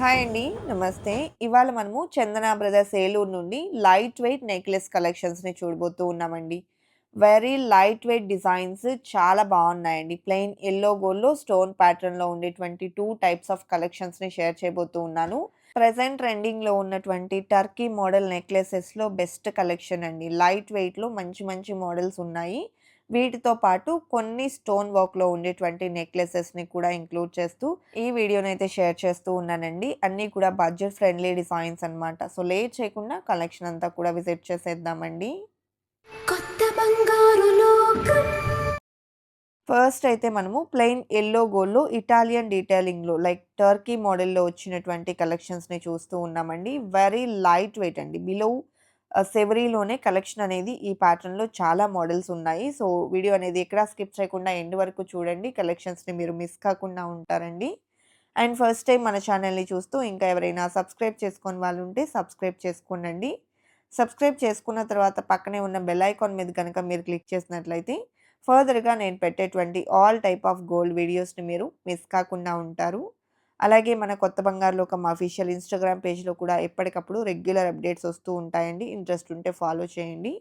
Hi అండి నమస్తే. ఇవాళ మనము చందన బ్రదర్స్ ఏలూరు నుండి లైట్ వెయిట్ నెక్లెస్ కలెక్షన్స్ని చూడబోతూ ఉన్నామండి. వెరీ లైట్ వెయిట్ డిజైన్స్ చాలా బాగున్నాయండి. ప్లెయిన్ ఎల్లో గోల్డ్లో స్టోన్ ప్యాటర్న్లో ఉండేటువంటి టూ టైప్స్ ఆఫ్ కలెక్షన్స్ని షేర్ చేయబోతూ ఉన్నాను. ప్రజెంట్ ట్రెండింగ్లో ఉన్నటువంటి టర్కీ మోడల్ నెక్లెసెస్లో బెస్ట్ కలెక్షన్ అండి. లైట్ వెయిట్లో మంచి మంచి మోడల్స్ ఉన్నాయి. వీటితో పాటు కొన్ని స్టోన్ వర్క్లో ఉండేటువంటి నెక్లెసెస్ని కూడా ఇంక్లూడ్ చేస్తూ ఈ వీడియోని అయితే షేర్ చేస్తూ ఉన్నానండి. అన్నీ కూడా బడ్జెట్ ఫ్రెండ్లీ డిజైన్స్ అనమాట సో లేట్ చేయకుండా కలెక్షన్ అంతా కూడా విజిట్ చేసేద్దామండి. కొత్త బంగారు లోకం. ఫస్ట్ అయితే మనము ప్లెయిన్ ఎల్లో గోల్డ్లో ఇటాలియన్ డీటెయిలింగ్లో లైక్ టర్కీ మోడల్లో వచ్చినటువంటి కలెక్షన్స్ని చూస్తూ ఉన్నామండి. వెరీ లైట్ వెయిట్ అండి. బిలో సెవరీలోనే కలెక్షన్ అనేది ఈ ప్యాటర్న్లో చాలా మోడల్స్ ఉన్నాయి. సో వీడియో అనేది ఎక్కడా స్కిప్ చేయకుండా ఎండ్ వరకు చూడండి. కలెక్షన్స్ని మీరు మిస్ కాకుండా ఉంటారండి. అండ్ ఫస్ట్ టైం మన ఛానల్ని చూస్తూ ఇంకా ఎవరైనా సబ్స్క్రైబ్ చేసుకొని వాళ్ళు ఉంటే సబ్స్క్రైబ్ చేసుకోనండి. సబ్స్క్రైబ్ చేసుకున్న తర్వాత పక్కనే ఉన్న బెల్ ఐకాన్ మీద కనుక మీరు క్లిక్ చేసినట్లయితే ఫర్దర్గా నేను పెట్టేటువంటి ఆల్ టైప్ ఆఫ్ గోల్డ్ వీడియోస్ని మీరు మిస్ కాకుండా ఉంటారు. అలాగే మన కొత్త బంగారు లోకం అఫీషియల్ ఇన్స్టాగ్రామ్ పేజ్లో కూడా ఎప్పటికప్పుడు రెగ్యులర్ అప్డేట్స్ వస్తూ ఉంటాయండి. ఇంట్రెస్ట్ ఉంటే ఫాలో చేయండి.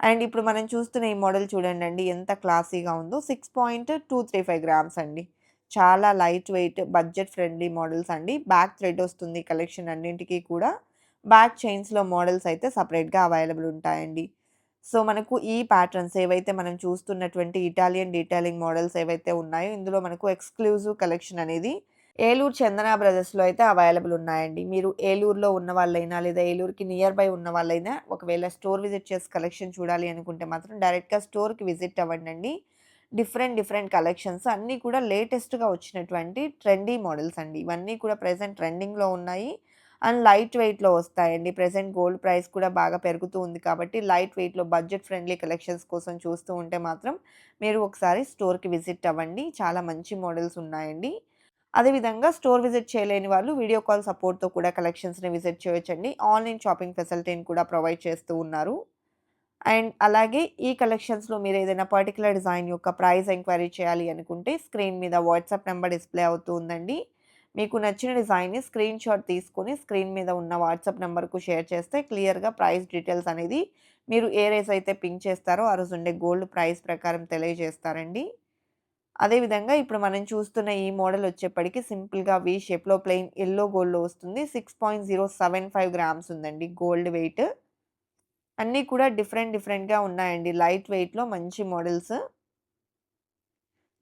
అండ్ ఇప్పుడు మనం చూస్తున్న ఈ మోడల్ చూడండి అండి ఎంత క్లాసీగా ఉందో. Six point two three five grams అండి. చాలా light weight budget friendly models అండి. బ్యాక్ థ్రెడ్ వస్తుంది కలెక్షన్ అన్నింటికి కూడా. బ్యాక్ చైన్స్లో మోడల్స్ అయితే సపరేట్గా అవైలబుల్ ఉంటాయండి. సో మనకు ఈ ప్యాటర్న్స్ ఏవైతే మనం చూస్తున్నటువంటి ఇటాలియన్ డీటెయిలింగ్ మోడల్స్ ఏవైతే ఉన్నాయో ఇందులో మనకు ఎక్స్క్లూజివ్ కలెక్షన్ అనేది ఏలూరు చందన బ్రదర్స్లో అయితే అవైలబుల్ ఉన్నాయండి. మీరు ఏలూరులో ఉన్న వాళ్ళైనా లేదా ఏలూరుకి నియర్ బై ఉన్న వాళ్ళైనా ఒకవేళ స్టోర్ విజిట్ చేసి కలెక్షన్ చూడాలి అనుకుంటే మాత్రం డైరెక్ట్గా స్టోర్కి విజిట్ అవ్వండి డిఫరెంట్ డిఫరెంట్ కలెక్షన్స్ అన్నీ కూడా లేటెస్ట్గా వచ్చినటువంటి ట్రెండీ మోడల్స్ అండి. ఇవన్నీ కూడా ప్రజెంట్ ట్రెండింగ్లో ఉన్నాయి. అండ్ లైట్ వెయిట్లో వస్తాయండి. ప్రజెంట్ గోల్డ్ ప్రైస్ కూడా బాగా పెరుగుతూ ఉంది కాబట్టి లైట్ వెయిట్లో బడ్జెట్ ఫ్రెండ్లీ కలెక్షన్స్ కోసం చూస్తూ ఉంటే మాత్రం మీరు ఒకసారి స్టోర్కి విజిట్ అవ్వండి. చాలా మంచి మోడల్స్ ఉన్నాయండి. అదేవిధంగా స్టోర్ విజిట్ చేయలేని వాళ్ళు వీడియో కాల్ సపోర్ట్తో కూడా కలెక్షన్స్ని విజిట్ చేయొచ్చండి. ఆన్లైన్ షాపింగ్ ఫెసిలిటీని కూడా ప్రొవైడ్ చేస్తూ ఉన్నారు. అండ్ అలాగే ఈ కలెక్షన్స్లో మీరు ఏదైనా పర్టికులర్ డిజైన్ యొక్క ప్రైస్ ఎంక్వైరీ చేయాలి అనుకుంటే స్క్రీన్ మీద వాట్సాప్ నెంబర్ డిస్ప్లే అవుతూ ఉందండి. మీకు నచ్చిన డిజైన్ని స్క్రీన్ షాట్ తీసుకొని స్క్రీన్ మీద ఉన్న వాట్సాప్ నెంబర్కు షేర్ చేస్తే క్లియర్గా ప్రైస్ డీటెయిల్స్ అనేది మీరు ఏ రేస్ అయితే పింక్ చేస్తారో ఆ రోజు ఉండే గోల్డ్ ప్రైస్ ప్రకారం తెలియజేస్తారండి. అదేవిధంగా ఇప్పుడు మనం చూస్తున్న ఈ మోడల్ వచ్చేప్పటికి సింపుల్గా వి షేప్లో ప్లెయిన్ ఎల్లో గోల్డ్లో వస్తుంది. Six point zero seven five grams ఉందండి గోల్డ్ వెయిట్ అన్నీ కూడా డిఫరెంట్ డిఫరెంట్గా ఉన్నాయండి. లైట్ వెయిట్లో మంచి మోడల్స్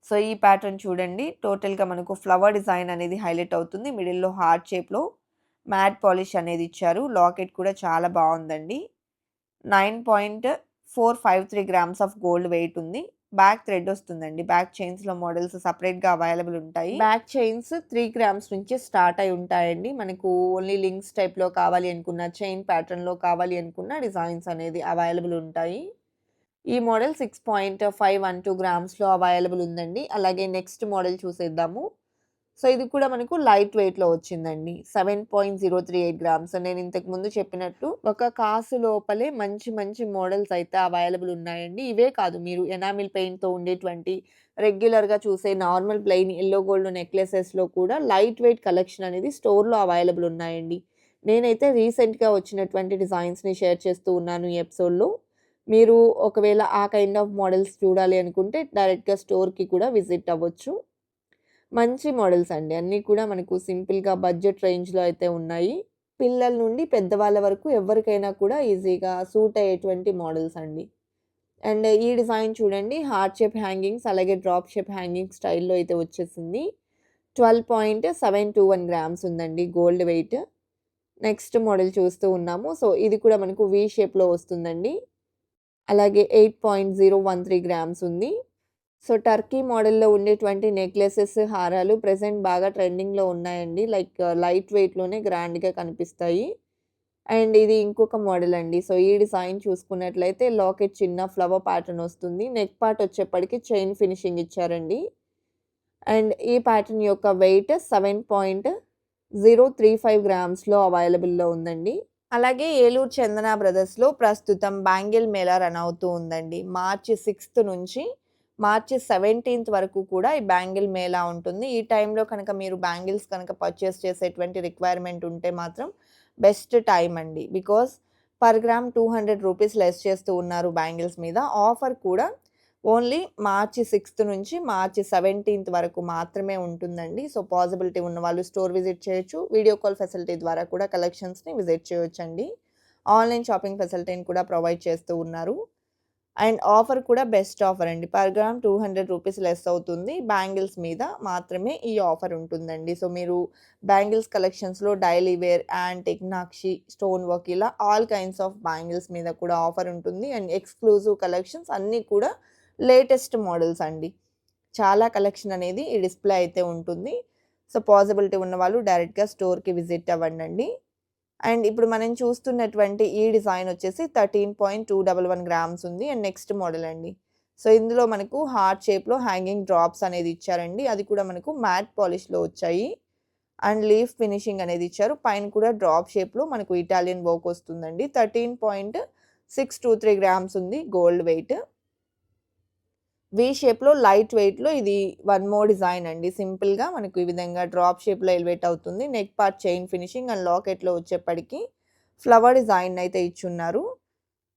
సో ఈ ప్యాటర్న్ చూడండి. టోటల్గా మనకు ఫ్లవర్ డిజైన్ అనేది హైలైట్ అవుతుంది. మిడిల్లో హార్ట్ షేప్లో మ్యాట్ పాలిష్ అనేది ఇచ్చారు. లాకెట్ కూడా చాలా బాగుందండి. Nine point four five three grams of gold weight ఉంది. బ్యాక్ థ్రెడ్ వస్తుందండి. బ్యాక్ చైన్స్లో మోడల్స్ సపరేట్గా అవైలబుల్ ఉంటాయి. బ్యాక్ చైన్స్ త్రీ గ్రామ్స్ నుంచి స్టార్ట్ అయి ఉంటాయండి. మనకు ఓన్లీ లింక్స్ టైప్లో కావాలి అనుకున్న చైన్ ప్యాటర్న్లో కావాలి అనుకున్న డిజైన్స్ అనేది అవైలబుల్ ఉంటాయి. ఈ model six point five one two గ్రామ్స్లో available ఉందండి. అలాగే నెక్స్ట్ మోడల్ చూసేద్దాము. సో ఇది కూడా మనకు లైట్ వెయిట్లో వచ్చిందండి. Seven point zero three eight grams. నేను ఇంతకు ముందు చెప్పినట్టు ఒక కాసు లోపలే మంచి మంచి మోడల్స్ అయితే అవైలబుల్ ఉన్నాయండి. ఇవే కాదు మీరు ఎనామిల్ పెయింట్తో ఉండేటువంటి రెగ్యులర్గా చూసే నార్మల్ ప్లెయిన్ ఎల్లో గోల్డ్ నెక్లెసెస్లో కూడా లైట్ వెయిట్ కలెక్షన్ అనేది స్టోర్లో అవైలబుల్ ఉన్నాయండి. నేనైతే రీసెంట్గా వచ్చినటువంటి డిజైన్స్ని షేర్ చేస్తూ ఉన్నాను ఈ ఎపిసోడ్లో. మీరు ఒకవేళ ఆ కైండ్ ఆఫ్ మోడల్స్ చూడాలి అనుకుంటే డైరెక్ట్గా స్టోర్కి కూడా విజిట్ అవ్వచ్చు. మంచి మోడల్స్ అండి. అన్నీ కూడా మనకు సింపుల్గా బడ్జెట్ రేంజ్లో అయితే ఉన్నాయి. పిల్లల నుండి పెద్దవాళ్ళ వరకు ఎవరికైనా కూడా ఈజీగా సూట్ అయ్యేటువంటి మోడల్స్ అండి. అండ్ ఈ డిజైన్ చూడండి. హార్ట్ షేప్ హ్యాంగింగ్స్ అలాగే డ్రాప్ షేప్ హ్యాంగింగ్ స్టైల్లో అయితే వచ్చేసింది. Twelve point seven two one grams ఉందండి గోల్డ్ వెయిట్. నెక్స్ట్ మోడల్ చూస్తూ ఉన్నాము. సో ఇది కూడా మనకు వీ షేప్లో వస్తుందండి. అలాగే eight point zero one three grams ఉంది. సో టర్కీ మోడల్లో ఉండేటువంటి నెక్లెసెస్ హారాలు ప్రజెంట్ బాగా ట్రెండింగ్లో ఉన్నాయండి. లైక్ లైట్ వెయిట్లోనే గ్రాండ్గా కనిపిస్తాయి. అండ్ ఇది ఇంకొక మోడల్ అండి. సో ఈ డిజైన్ చూసుకున్నట్లయితే లాకెట్ చిన్న ఫ్లవర్ ప్యాటర్న్ వస్తుంది. నెక్ పార్ట్ వచ్చేప్పటికి చైన్ ఫినిషింగ్ ఇచ్చారండి. అండ్ ఈ ప్యాటర్న్ యొక్క weight seven point zero three five గ్రామ్స్లో అవైలబుల్లో ఉందండి. అలాగే ఏలూరు చందన బ్రదర్స్లో ప్రస్తుతం బ్యాంగిల్ మేళా రన్ అవుతూ ఉందండి. మార్చి సిక్స్త్ నుంచి మార్చి 17థ్ వరకు కూడా ఈ బ్యాంగిల్ మేళా ఉంటుంది. ఈ టైంలో కనుక మీరు బ్యాంగిల్స్ కనుక పర్చేస్ చేసేటువంటి రిక్వైర్మెంట్ ఉంటే మాత్రం బెస్ట్ టైం అండి. Because per gram 200 rupees less చేస్తూ ఉన్నారు బ్యాంగిల్స్ మీద. ఆఫర్ కూడా ఓన్లీ మార్చి సిక్స్త్ నుంచి మార్చి 17థ్ వరకు మాత్రమే ఉంటుందండి. సో, పాసిబిలిటీ ఉన్న వాళ్ళు స్టోర్ విజిట్ చేయొచ్చు. వీడియో కాల్ ఫెసిలిటీ ద్వారా కూడా కలెక్షన్స్‌ని విజిట్ చేయొచ్చండి. ఆన్‌లైన్ షాపింగ్ ఫెసిలిటీని కూడా ప్రొవైడ్ చేస్తూ ఉన్నారు. అండ్ ఆఫర్ కూడా బెస్ట్ ఆఫర్ అండి. పర్ గ్రామ్ 200 రూపీస్ లెస్ అవుతుంది. బ్యాంగిల్స్ మీద మాత్రమే ఈ ఆఫర్ ఉంటుందండి. సో, మీరు బ్యాంగిల్స్ కలెక్షన్స్‌లో డైలీ వేర్, యాంటిక్, నక్షి, స్టోన్ వర్క్ ఇలా ఆల్ కైండ్స్ ఆఫ్ బ్యాంగిల్స్ మీద కూడా ఆఫర్ ఉంటుంది. అండ్ ఎక్స్‌క్లూజివ్ కలెక్షన్స్ అన్నీ కూడా లేటెస్ట్ మోడల్స్ అండి. చాలా కలెక్షన్ అనేది ఈ డిస్‌ప్లే అయితే ఉంటుంది. సో, పాసిబిలిటీ ఉన్నవాళ్ళు డైరెక్ట్‌గా స్టోర్‌కి విజిట్ అవ్వండి అండ్ ఇప్పుడు మనం చూస్తున్నటువంటి ఈ డిజైన్ వచ్చేసి 13.211 గ్రామ్స్ ఉంది. అండ్ నెక్స్ట్ మోడల్ అండి. సో, ఇందులో మనకు హార్ట్ షేప్‌లో హ్యాంగింగ్ డ్రాప్స్ అనేది ఇచ్చారండి. అది కూడా మనకు మ్యాట్ పాలిష్‌లో వచ్చాయి. అండ్ లీఫ్ ఫినిషింగ్ అనేది ఇచ్చారు. పైన కూడా డ్రాప్ షేప్‌లో మనకు ఇటాలియన్ వర్క్ వస్తుందండి. 13.623 గ్రామ్స్ ఉంది గోల్డ్ వెయిట్. వి షేప్‌లో లైట్ వెయిట్‌లో ఇది వన్ మోర్ డిజైన్ అండి. సింపుల్‌గా మనకు ఈ విధంగా డ్రాప్ షేప్‌లో ఎలివేట్ అవుతుంది. Neck part chain finishing and లాకెట్‌లో వచ్చేప్పటికి ఫ్లవర్ డిజైన్ అయితే ఇచ్చున్నారు.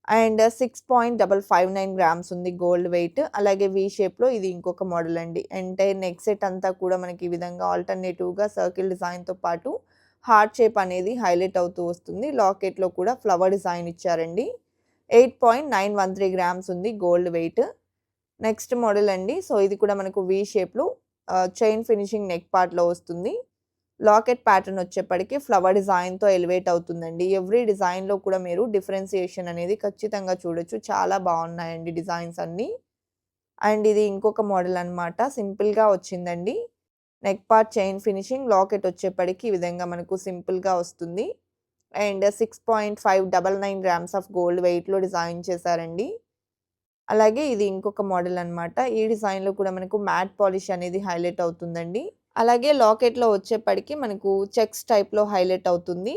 అండ్ 6.559 గ్రామ్స్ ఉంది గోల్డ్ వెయిట్. అలాగే వి షేప్‌లో ఇది ఇంకొక మోడల్ అండి. ఎంటైర్ నెక్ సెట్ అంతా కూడా మనకి ఈ విధంగా ఆల్టర్‌నేటివ్‌గా సర్కిల్ డిజైన్‌తో పాటు హార్ట్ షేప్ అనేది హైలైట్ అవుతూ వస్తుంది. లాకెట్‌లో కూడా ఫ్లవర్ డిజైన్ ఇచ్చారండి. 8.913 గ్రామ్స్ ఉంది గోల్డ్ వెయిట్. నెక్స్ట్ మోడల్ అండి. సో, ఇది కూడా మనకు వి షేప్‌లో చైన్ ఫినిషింగ్ నెక్ పార్ట్‌లో వస్తుంది. లాకెట్ ప్యాటర్న్ వచ్చేప్పటికి ఫ్లవర్ డిజైన్‌తో ఎలివేట్ అవుతుందండి. ఎవ్రీ డిజైన్‌లో కూడా మీరు డిఫరెన్సియేషన్ అనేది ఖచ్చితంగా చూడొచ్చు. చాలా బాగున్నాయండి డిజైన్స్ అన్నీ. అండ్ ఇది ఇంకొక మోడల్ అనమాట సింపుల్‌గా వచ్చిందండి. Neck part chain finishing locket వచ్చేప్పటికి ఈ విధంగా మనకు సింపుల్‌గా వస్తుంది. అండ్ 6.599 గ్రామ్స్ ఆఫ్ గోల్డ్ వెయిట్‌లో డిజైన్ చేశారండి. అలాగే ఇది ఇంకొక మోడల్ అన్నమాట. ఈ డిజైన్‌లో కూడా మనకు మ్యాట్ పాలిష్ అనేది హైలైట్ అవుతుందండి. అలాగే లాకెట్‌లో వచ్చేప్పటికి మనకు చెక్స్ టైప్‌లో హైలైట్ అవుతుంది.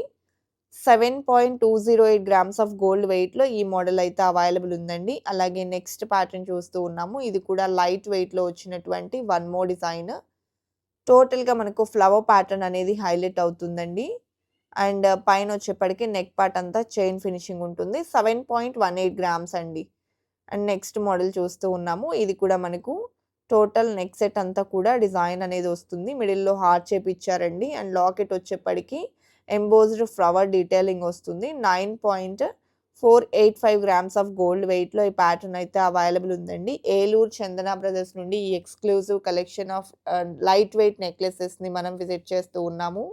7.208 గ్రామ్స్ ఆఫ్ గోల్డ్ వెయిట్‌లో ఈ మోడల్ అయితే అవైలబుల్ ఉందండి. అలాగే నెక్స్ట్ ప్యాటర్న్ చూస్తూ ఉన్నాము. ఇది కూడా లైట్ వెయిట్‌లో వచ్చినటువంటి వన్ మో డిజైన్. టోటల్‌గా మనకు ఫ్లవర్ ప్యాటర్న్ అనేది హైలైట్ అవుతుందండి. అండ్ పైన వచ్చేప్పటికి నెక్ పార్ట్ అంతా చైన్ ఫినిషింగ్ ఉంటుంది. 7.18 గ్రామ్స్ అండి. అండ్ నెక్స్ట్ మోడల్ చూస్తూ ఉన్నాము. ఇది కూడా మనకు టోటల్ నెక్ సెట్ అంతా కూడా డిజైన్ అనేది వస్తుంది. మిడిల్‌లో హార్ట్ షేప్ ఇచ్చారండి. అండ్ లాకెట్ వచ్చేప్పటికి ఎంబోజ్డ్ ఫ్లవర్ డీటెయిలింగ్ వస్తుంది. 9.485 గ్రామ్స్ ఆఫ్ గోల్డ్ వెయిట్‌లో ఈ ప్యాటర్న్ అయితే అవైలబుల్ ఉందండి. ఏలూరు చందన బ్రదర్స్ నుండి ఈ exclusive collection of light weight నెక్లెసెస్‌ని మనం విజిట్ చేస్తూ ఉన్నాము.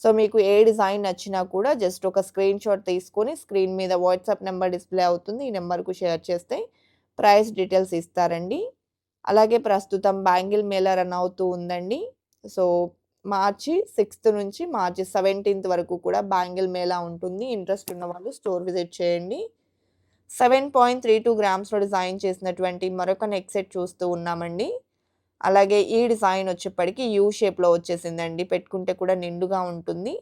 సో, మీకు ఏ డిజైన్ నచ్చినా కూడా జస్ట్ ఒక స్క్రీన్ షాట్ తీసుకొని స్క్రీన్ మీద వాట్సాప్ నెంబర్ డిస్‌ప్లే అవుతుంది. ఈ నెంబర్కు షేర్ చేస్తే ప్రైస్ డీటెయిల్స్ ఇస్తారండి. అలాగే ప్రస్తుతం బ్యాంగిల్ మేళా రన్ అవుతూ ఉందండి. సో, మార్చి సిక్స్త్ నుంచి మార్చి 17థ్ వరకు కూడా బ్యాంగిల్ మేళా ఉంటుంది. ఇంట్రెస్ట్ ఉన్నవాళ్ళు స్టోర్ విజిట్ చేయండి. 7.32 గ్రామ్స్‌లో డిజైన్ చేసినటువంటి మరొక నెక్ సెట్ చూస్తూ ఉన్నామండి. అలాగే ఈ డిజైన్ వచ్చేప్పటికి యూ షేప్‌లో వచ్చేసిందండి. పెట్టుకుంటే కూడా నిండుగా ఉంటుంది.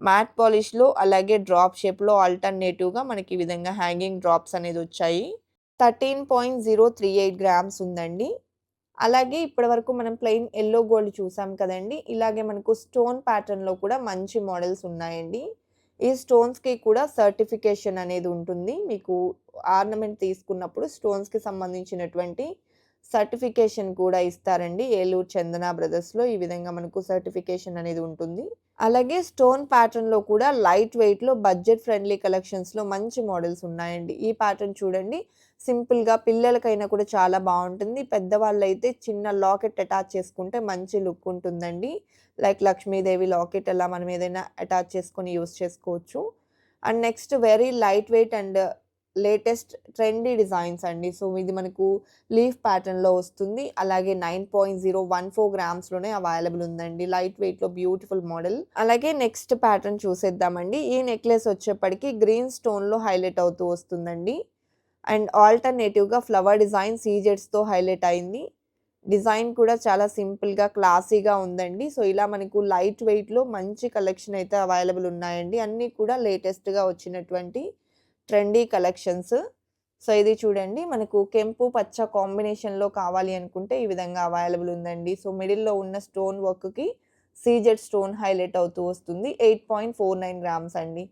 మ్యాట్ పాలిష్‌లో అలాగే డ్రాప్ షేప్‌లో ఆల్టర్‌నేటివ్‌గా మనకి ఈ విధంగా హ్యాంగింగ్ డ్రాప్స్ అనేది వచ్చాయి. 13.038 గ్రామ్స్ ఉందండి. అలాగే ఇప్పటివరకు మనం ప్లెయిన్ ఎల్లో గోల్డ్ చూసాం కదండీ! ఇలాగే మనకు స్టోన్ ప్యాటర్న్‌లో కూడా మంచి మోడల్స్ ఉన్నాయండి. ఈ స్టోన్స్‌కి కూడా సర్టిఫికేషన్ అనేది ఉంటుంది. మీకు ఆర్నమెంట్ తీసుకున్నప్పుడు స్టోన్స్‌కి సంబంధించినటువంటి సర్టిఫికేషన్ కూడా ఇస్తారండి. ఏలూరు చందన బ్రదర్స్‌లో ఈ విధంగా మనకు సర్టిఫికేషన్ అనేది ఉంటుంది. అలాగే స్టోన్ ప్యాటర్న్‌లో కూడా లైట్ వెయిట్‌లో బడ్జెట్ ఫ్రెండ్లీ కలెక్షన్స్‌లో మంచి మోడల్స్ ఉన్నాయండి. ఈ ప్యాటర్న్ చూడండి. సింపుల్‌గా పిల్లలకైనా కూడా చాలా బావుంటుంది. పెద్దవాళ్ళైతే చిన్న లాకెట్ అటాచ్ చేసుకుంటే మంచి లుక్ ఉంటుందండి. లైక్ లక్ష్మీదేవి లాకెట్ అలా మనం ఏదైనా అటాచ్ చేసుకొని యూస్ చేసుకోవచ్చు. And next very light weight and latest trendy designs అండి. సో, ఇది మనకు లీఫ్ ప్యాటర్న్‌లో వస్తుంది. అలాగే 9.014 గ్రామ్స్‌లోనే అవైలబుల్ ఉందండి. లైట్ వెయిట్‌లో బ్యూటిఫుల్ మోడల్. అలాగే నెక్స్ట్ ప్యాటర్న్ చూసేద్దామండి. ఈ నెక్లెస్ వచ్చేప్పటికి గ్రీన్ స్టోన్‌లో హైలైట్ అవుతూ వస్తుందండి. అండ్ ఆల్టర్‌నేటివ్‌గా ఫ్లవర్ డిజైన్ సీజెట్స్తో హైలైట్ అయింది. డిజైన్ కూడా చాలా సింపుల్‌గా, క్లాసీగా ఉందండి. సో, ఇలా మనకు లైట్ వెయిట్‌లో మంచి కలెక్షన్ అయితే అవైలబుల్ ఉన్నాయండి. అన్నీ కూడా లేటెస్ట్‌గా వచ్చినటువంటి ట్రెండీ కలెక్షన్స్. సో, ఇది చూడండి మనకు కెంపు, పచ్చ కాంబినేషన్‌లో కావాలి అనుకుంటే ఈ విధంగా అవైలబుల్ ఉందండి. సో, మిడిల్‌లో ఉన్న స్టోన్ వర్క్‌కి సీజెడ్ స్టోన్ హైలైట్ అవుతూ వస్తుంది. 8.49 గ్రామ్స్ అండి.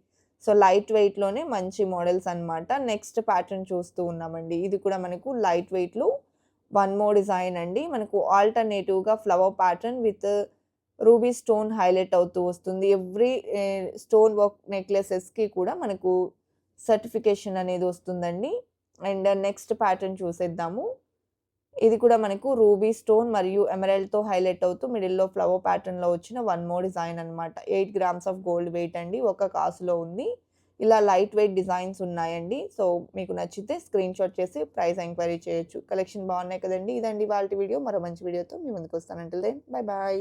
సో, లైట్ వెయిట్‌లోనే మంచి మోడల్స్ అన్నమాట. నెక్స్ట్ ప్యాటర్న్ చూస్తూ ఉన్నామండి. ఇది కూడా మనకు లైట్ వెయిట్‌లో వన్ మోర్ డిజైన్ అండి. మనకు ఆల్టర్‌నేటివ్‌గా flower pattern with ruby stone highlight అవుతూ వస్తుంది. ఎవ్రీ స్టోన్ వర్క్ నెక్లెసెస్‌కి కూడా మనకు సర్టిఫికేషన్ అనేది వస్తుందండి. అండ్ నెక్స్ట్ ప్యాటర్న్ చూసేద్దాము. ఇది కూడా మనకు రూబీ స్టోన్ మరియు ఎమరల్డ్తో హైలైట్ అవుతూ మిడిల్‌లో ఫ్లవర్ ప్యాటర్న్‌లో వచ్చిన వన్ మోర్ డిజైన్ అనమాట eight grams of gold weight అండి. ఒక కాసులో ఉంది. ఇలా లైట్ వెయిట్ డిజైన్స్ ఉన్నాయండి. సో, మీకు నచ్చితే స్క్రీన్‌షాట్ చేసి ప్రైస్ ఎంక్వైరీ చేయొచ్చు. కలెక్షన్ బాగున్నాయి కదండి ఇదండి వాళ్ళ వీడియో. మరో మంచి వీడియోతో మీ ముందుకు వస్తానంటే దెన్ బై బాయ్.